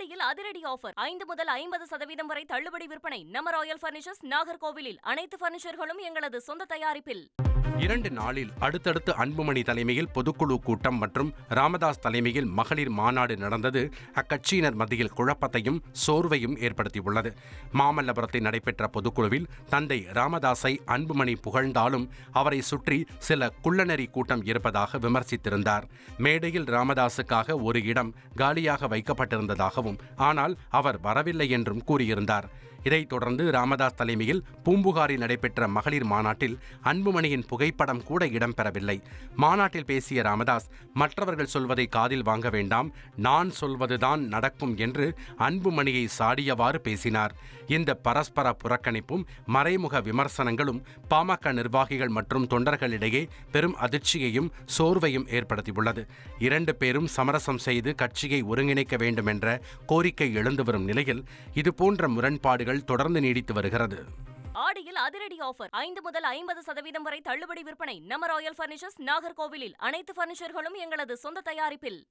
ஆடியில் அதிரடி ஆஃபர். ஐந்து முதல் ஐம்பது சதவீதம் வரை தள்ளுபடி விற்பனை. நம்ம ராயல் பர்னிச்சர்ஸ் நாகர்கோவிலில் அனைத்து பர்னிச்சர்களும் எங்களது சொந்த தயாரிப்பில். இரண்டு நாளில் அடுத்தடுத்து அன்புமணி தலைமையில் பொதுக்குழு கூட்டம் மற்றும் ராமதாஸ் தலைமையில் மகளிர் மாநாடு நடந்தது. அக்கட்சியினர் மத்தியில் குழப்பத்தையும் சோர்வையும் ஏற்படுத்தியுள்ளது. மாமல்லபுரத்தில் நடைபெற்ற பொதுக்குழுவில் தந்தை ராமதாஸை அன்புமணி புகழ்ந்தாலும் அவரை சுற்றி சில குள்ளநெறி கூட்டம் இருப்பதாக விமர்சித்திருந்தார். மேடையில் ராமதாஸுக்காக ஒரு இடம் காலியாக வைக்கப்பட்டிருந்ததாகவும் ஆனால் அவர் வரவில்லை என்றும் கூறியிருந்தார். இதைத் தொடர்ந்து ராமதாஸ் தலைமையில் பூம்புகாரில் நடைபெற்ற மகளிர் மாநாட்டில் அன்புமணியின் புகைப்படம் கூட இடம்பெறவில்லை. மாநாட்டில் பேசிய ராமதாஸ் மற்றவர்கள் சொல்வதை காதில் வாங்க வேண்டாம் நான் சொல்வதுதான் நடக்கும் என்று அன்புமணியை சாடியவாறு பேசினார். இந்த பரஸ்பர புறக்கணிப்பும் மறைமுக விமர்சனங்களும் பாமக நிர்வாகிகள் மற்றும் தொண்டர்களிடையே பெரும் அதிர்ச்சியையும் சோர்வையும் ஏற்படுத்தியுள்ளது. இரண்டு பேரும் சமரசம் செய்து கட்சியை ஒருங்கிணைக்க வேண்டும் என்ற கோரிக்கை எழுந்து வரும் நிலையில் இதுபோன்ற முரண்பாடுகள் தொடர்ந்து நீடித்து வருகிறது. ஆடியில் அதிரடி ஆஃபர். ஐந்து முதல் ஐம்பது சதவீதம் வரை தள்ளுபடி விற்பனை. நம்ம ராயல் பர்னிச்சர்ஸ் நாகர்கோவிலில் அனைத்து பர்னிச்சர்களும் எங்களது சொந்த தயாரிப்பில்.